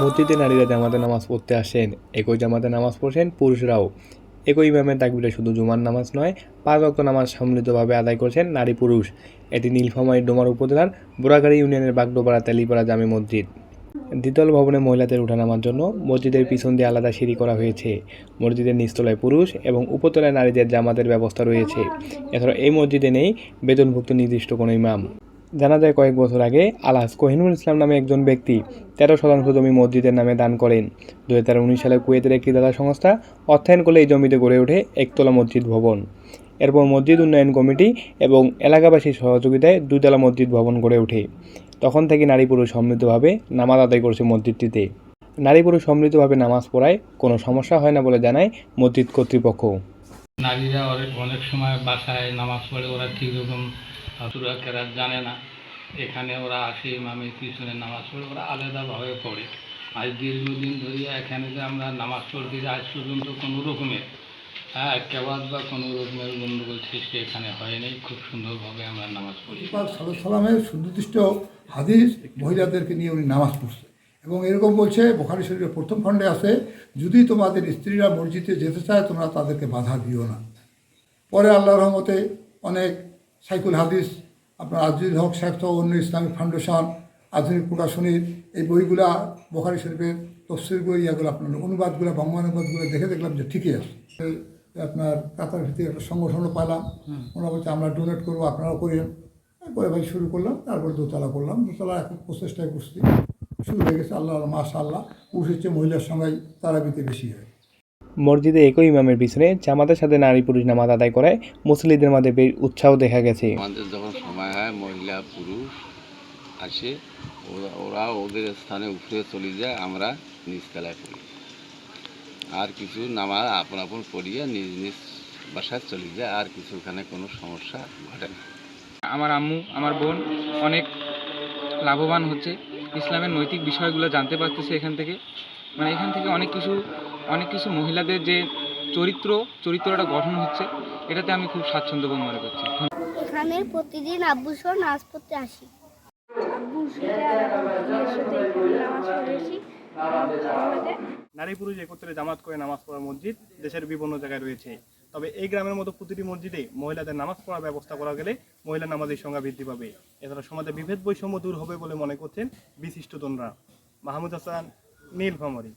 মসজিদে নারীরা জামাতে নামাজ পড়তে আসেন, একই জামাতে নামাজ পড়ছেন পুরুষরাও। একই ইমামের তাকবিরে শুধু জুমার নামাজ নয়, পাঁচ অক্ত নামাজ সম্মিলিতভাবে আদায় করছেন নারী পুরুষ। এটি নীলফামারী ডোমার উপজেলার বোরাগাড়ি ইউনিয়নের বাগডোপাড়া তেলিপাড়া জামে মসজিদ। দ্বিতল ভবনে মহিলাদের ওঠানামার জন্য মসজিদের পিছন দিয়ে আলাদা সিঁড়ি করা হয়েছে। মসজিদের নিচতলায় পুরুষ এবং উপতলায় নারীদের জামাতের ব্যবস্থা রয়েছে। এছাড়া এই মসজিদে নেই বেতনভুক্ত নির্দিষ্ট কোনো ইমাম। জানা যায় কয়েক বছর আগে আলাস কোহিনুর ইসলাম নামে একজন ব্যক্তি তেরো শতাংশ জমি মসজিদের নামে দান করেন। দু হাজার উনিশ সালে কুয়েতের একটি দাতা সংস্থা অর্থায়ন করলে এই জমিতে গড়ে ওঠে একতলা মসজিদ ভবন। এরপর মসজিদ উন্নয়ন কমিটি এবং এলাকাবাসীর সহযোগিতায় দুইতলা মসজিদ ভবন গড়ে ওঠে। তখন থেকে নারী পুরুষ সমৃদ্ধভাবে নামাজ আদায় করছে মসজিদটিতে। নারী পুরুষ সমৃদ্ধভাবে নামাজ পড়ায় কোনো সমস্যা হয় না বলে জানায় মসজিদ কর্তৃপক্ষ। নারীরা অনেক অনেক সময় বাসায় নামাজ পড়ে, ওরা ঠিক রকম সুরা কেরাত জানে না। এখানে ওরা আসে ইমামের পিছনে নামাজ পড়ে, ওরা আলাদাভাবে পড়ে। আজ দীর্ঘদিন ধরিয়া এখানে যে আমরা নামাজ পড়তে আজ পর্যন্ত কোনো রকমের হ্যাঁ কেবাদ বা কোনো রকমের গণ্ডগোল সৃষ্টি এখানে হয়নি খুব সুন্দরভাবে আমরা নামাজ পড়ি। সাল্লামের সুনির্দিষ্ট হাদিস মহিলাদেরকে নিয়ে উনি নামাজ পড়ছে। এবং এরকম বলছে, বোখারি শরীরের প্রথম খণ্ডে আছে, যদি তোমাদের স্ত্রীরা মসজিদে যেতে চায়, তোমরা তাদেরকে বাধা দিও না। পরে আল্লাহ রহমতে অনেক সাইকুল হাদিস আপনার আজিজ হক সাহেব সহ অন্য ইসলামিক ফাউন্ডেশন আধুনিক প্রকাশনীর এই বইগুলা বোখারি শরীফের তফসির বই ইয়াগুলো আপনার অনুবাদগুলো বঙ্গানুবাদগুলো দেখে দেখলাম যে ঠিকই আছে। আপনার কাতার ভিত্তিক একটা সংগঠনও পাইলাম। ওরা বলছে আমরা ডোনেট করব আপনারাও করেন করে ভাই শুরু করলাম তারপরে দোতলা করলাম। দোতলা এখন প্রচেষ্টায় করছি শুরু হয়ে গেছে আল্লাহ মাশা আল্লাহ পুরুষের চেয়ে মহিলার সঙ্গে তারাবিতে বেশি হয়। মসজিদে একই ইমামের পিছনে জামাতের সাথে নারী পুরুষ নামাজ আদায় করায় মুসলিদের মাঝে বেশ উৎসাহ দেখা গেছে। আমাদের যখন সময় হয় মহিলা পুরুষ আসে ওরা ওরা ওদের স্থানে উঠে চলে যায় আমরা নিচতলায় পড়ি। আর কিছু নামাজ আপন আপন পড়িয়ে নিজ নিজ বাসায় চলে যায় আর কিছু ওখানে কোনো সমস্যা ঘটে না। আমার আম্মু আমার বোন অনেক লাভবান হচ্ছে। ইসলামের নৈতিক বিষয়গুলো জানতে পারতেছে এখান থেকে। মানে এখান থেকে অনেক কিছু অনেক কিছু মহিলাদের যে চরিত্র চরিত্রটা গঠন হচ্ছে এটাতে আমি খুব স্বাচ্ছন্দ্যবোধ মনে করছি। এখানে প্রতিদিন আব্বুর সহ নাচ পড়তে আসি। নারী পুরুষ একত্রে জামাত করে নামাজ পড়ার মসজিদ দেশের বিভিন্ন জায়গায় রয়েছে। তবে এই গ্রামের মতো প্রতিটি মসজিদে মহিলাদের নামাজ পড়ার ব্যবস্থা করা গেলে মহিলা নামাজের সংখ্যা বৃদ্ধি পাবে। এছাড়া সমাজে বিভেদ বৈষম্য দূর হবে বলে মনে করছেন বিশিষ্টজনরা মাহমুদ হাসান নীলফামারী।